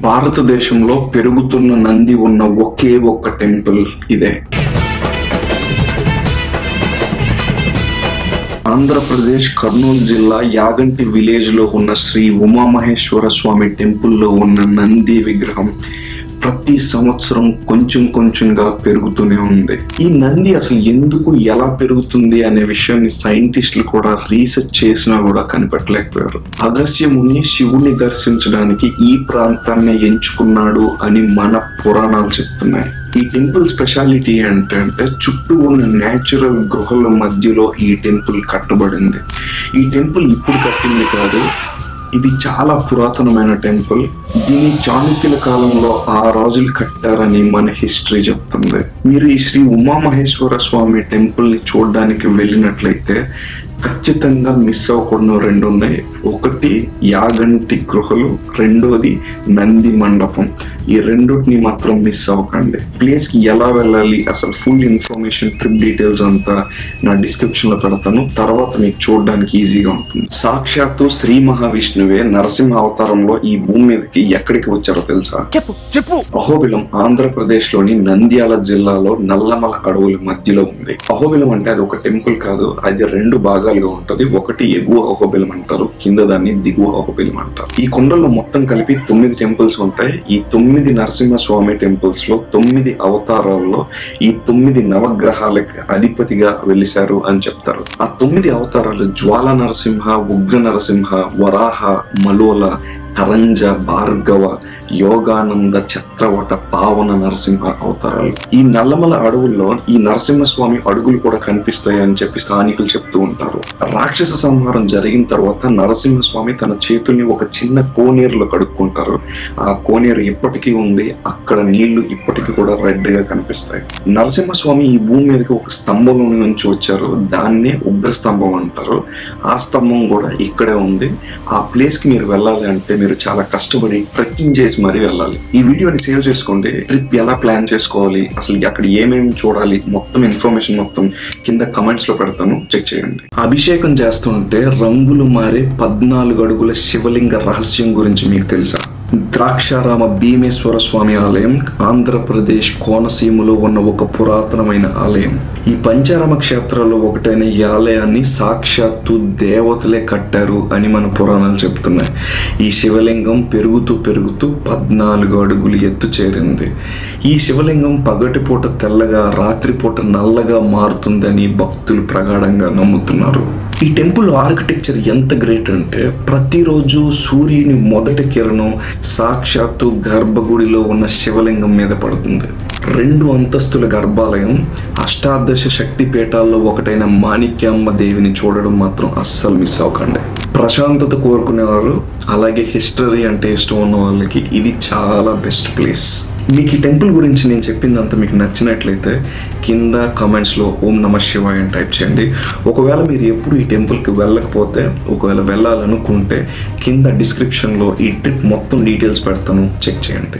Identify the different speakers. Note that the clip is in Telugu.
Speaker 1: భారతదేశంలో పెరుగుతున్న నంది ఉన్న ఒకే ఒక్క టెంపుల్ ఇదే. ఆంధ్రప్రదేశ్ కర్నూలు జిల్లా యాగంటి విలేజ్లో ఉన్న శ్రీ ఉమామహేశ్వర స్వామి టెంపుల్లో ఉన్న నంది విగ్రహం ప్రతి సంవత్సరం కొంచెం కొంచెంగా పెరుగుతూనే ఉంది. ఈ నంది అసలు ఎందుకు ఎలా పెరుగుతుంది అనే విషయాన్ని సైంటిస్టులు కూడా రీసెర్చ్ చేసినా కూడా కనిపెట్టలేకపోయారు. అగస్య ముని శివుని దర్శించడానికి ఈ ప్రాంతాన్ని ఎంచుకున్నాడు అని మన పురాణాలు చెప్తున్నాయి. ఈ టెంపుల్ స్పెషాలిటీ ఏంటంటే చుట్టూ ఉన్న నేచురల్ గృహల మధ్యలో ఈ టెంపుల్ కట్టబడింది. ఈ టెంపుల్ ఇప్పుడు కట్టింది కాదు ఇది చాలా పురాతనమైన టెంపుల్. దీన్ని చాణుక్యుల కాలంలో ఆ రోజులు కట్టారని మన హిస్టరీ చెప్తుంది. మీరు ఈ శ్రీ ఉమామహేశ్వర స్వామి టెంపుల్ని చూడడానికి వెళ్ళినట్లయితే ఖచ్చితంగా మిస్ అవ్వకుండా రెండు ఉన్నాయి. ఒకటి యాగంటి గృహలు రెండోది నంది మండపం. ఈ రెండుని మాత్రం మిస్ అవ్వకండి. ప్లేస్కి ఎలా వెళ్ళాలి? అసలు ఫుల్ ఇన్ఫర్మేషన్ ట్రిప్ డీటెయిల్స్ అంతా నా డిస్క్రిప్షన్లో పెడతాను. తర్వాత మీకు చూడడానికి ఈజీగా ఉంటుంది. సాక్షాత్తు శ్రీ మహావిష్ణువే నరసింహ అవతారంలో ఈ భూమి మీదకి ఎక్కడికి వచ్చారో తెలుసా?
Speaker 2: చెప్పు. చెప్పు.
Speaker 1: అహోబిలం ఆంధ్రప్రదేశ్లోని నంద్యాల జిల్లాలో నల్లమల అడవుల మధ్యలో ఉంది. అహోబిలం అంటే అది ఒక టెంపుల్ కాదు అది రెండు కలిగి ఉంటది. ఒకటి ఎగువ అహోబిలం అంటారు. కింద దాన్ని దిగువ అహోబిలం అంటారు. ఈ కొండల్లో మొత్తం కలిపి తొమ్మిది టెంపుల్స్ ఉంటాయి. ఈ తొమ్మిది నరసింహస్వామి టెంపుల్స్లో తొమ్మిది అవతారాల్లో ఈ తొమ్మిది నవగ్రహాలకు అధిపతిగా వెలిశారు అని చెప్తారు. ఆ తొమ్మిది అవతారాలు జ్వాల నరసింహ ఉగ్ర నరసింహ వరాహ మలోల తరంజ భార్గవ యోగానంద చత్రవట పావన నరసింహ అవతారాలు. ఈ నల్లమల అడవుల్లో ఈ నరసింహస్వామి అడుగులు కూడా కనిపిస్తాయి అని చెప్పి స్థానికులు చెప్తూ ఉంటారు. రాక్షస సంహారం జరిగిన తర్వాత నరసింహస్వామి తన చేతుల్ని ఒక చిన్న కోనేరులో కడుక్కుంటారు. ఆ కోనేరు ఇప్పటికీ ఉంది. అక్కడ నీళ్ళు ఇప్పటికీ కూడా రెడ్గా కనిపిస్తాయి. నరసింహస్వామి ఈ భూమి మీదకి ఒక స్తంభంలో నుంచి వచ్చారు. దాన్నే ఉగ్ర స్తంభం అంటారు. ఆ స్తంభం కూడా ఇక్కడే ఉంది. ఆ ప్లేస్కి మీరు వెళ్ళాలి అంటే మీరు చాలా కష్టపడి ట్రెక్కింగ్ చేసి మరీ వెళ్ళాలి. ఈ వీడియోని సేవ్ చేసుకోండి. ట్రిప్ ఎలా ప్లాన్ చేసుకోవాలి? అసలు అక్కడ ఏమేమి చూడాలి? మొత్తం ఇన్ఫర్మేషన్ మొత్తం కింద కమెంట్స్లో పెడతాను. చెక్ చేయండి. అభిషేకం చేస్తుంటే రంగులు మారే పద్నాలుగు అడుగుల శివలింగ రహస్యం గురించి మీకు తెలుసా? ద్రాక్షారామ భీమేశ్వర స్వామి ఆలయం ఆంధ్రప్రదేశ్ కోనసీమలో ఉన్న ఒక పురాతనమైన ఆలయం. ఈ పంచారామ క్షేత్రాల్లో ఒకటైన ఈ ఆలయాన్ని సాక్షాత్తు దేవతలే కట్టారు అని మన పురాణాలు చెప్తున్నాయి. ఈ శివలింగం పెరుగుతూ పెరుగుతూ పద్నాలుగు అడుగులు ఎత్తు చేరింది. ఈ శివలింగం పగటిపూట తెల్లగా రాత్రిపూట నల్లగా మారుతుందని భక్తులు ప్రగాఢంగా నమ్ముతున్నారు. ఈ టెంపుల్ ఆర్కిటెక్చర్ ఎంత గ్రేట్ అంటే ప్రతిరోజు సూర్యుని మొదటి కిరణం సాక్షాత్తు గర్భగుడిలో ఉన్న శివలింగం మీద పడుతుంది. రెండు అంతస్తుల గర్భాలయం అష్టాదశ శక్తి పీఠాల్లో ఒకటైన మాణిక్యమ్మ దేవిని చూడడం మాత్రం అస్సలు మిస్ అవ్వకండి. ప్రశాంతత కోరుకునేవారు అలాగే హిస్టరీ అంటే ఇష్టం ఉన్న వాళ్ళకి ఇది చాలా బెస్ట్ ప్లేస్ మీకు ఈ టెంపుల్ గురించి నేను చెప్పిందంతా మీకు నచ్చినట్లయితే కింద కమెంట్స్లో ఓం నమ శివాయ అని టైప్ చేయండి. ఒకవేళ మీరు ఎప్పుడు ఈ టెంపుల్కి వెళ్ళకపోతే ఒకవేళ వెళ్ళాలనుకుంటే కింద డిస్క్రిప్షన్లో ఈ ట్రిప్ మొత్తం డీటెయిల్స్ పెడతాను. చెక్ చేయండి.